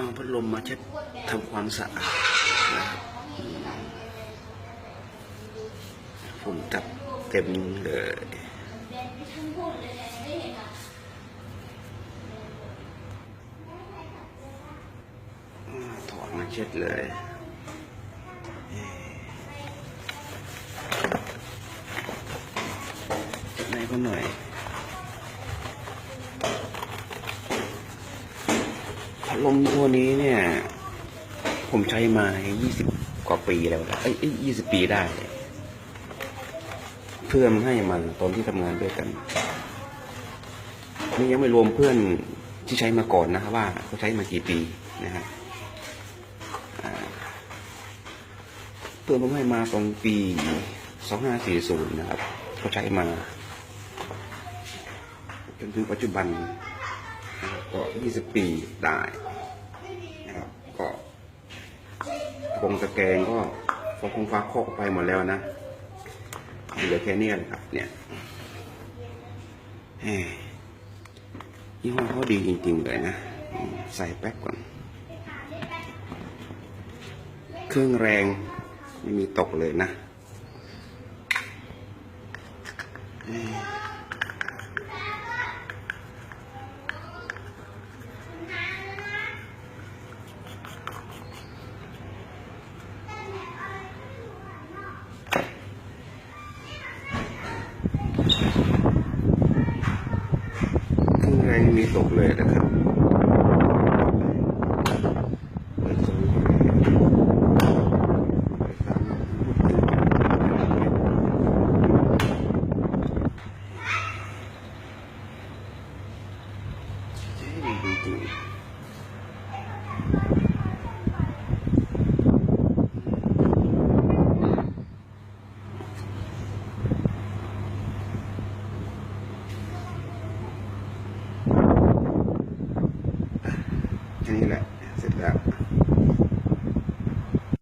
เอาพัดลมมาเช็ดทำความสะอาดนะครับฝุ่นจับเต็มเลยถอดมาเช็ดเลยเช็ดในก็หน่อย พัดลมตัวนี้เนี่ย ผมใช้มา 20 กว่าปีแล้วนะเอ้ยยี่สิบปีได้ เพื่อนให้มันตอนที่ทำงานด้วยกัน นี่ยังไม่รวมเพื่อนที่ใช้มาก่อนนะครับว่าเขาใช้มากี่ปีนะฮะเพื่อนผมให้มาตอนปี2540 นะครับเขาใช้มาจนถึงปัจจุบัน ก็20ปีได้นะครับก็กงตะแกรงก็ฟองคงฟ้าโคกไปหมดแล้วนะเหลือแค่เนี้ยแหละครับ เนี่ยยี่ห้อเขาดีจริงๆเลยนะ ใส่แป๊บก่อน เครื่องแรงไม่มีตกเลยนะ ไม่มีตกเลยนะครับเปิดสวิตช์เปิดตามเจ๊ดีจริง นี้แหละ เสร็จแล้ว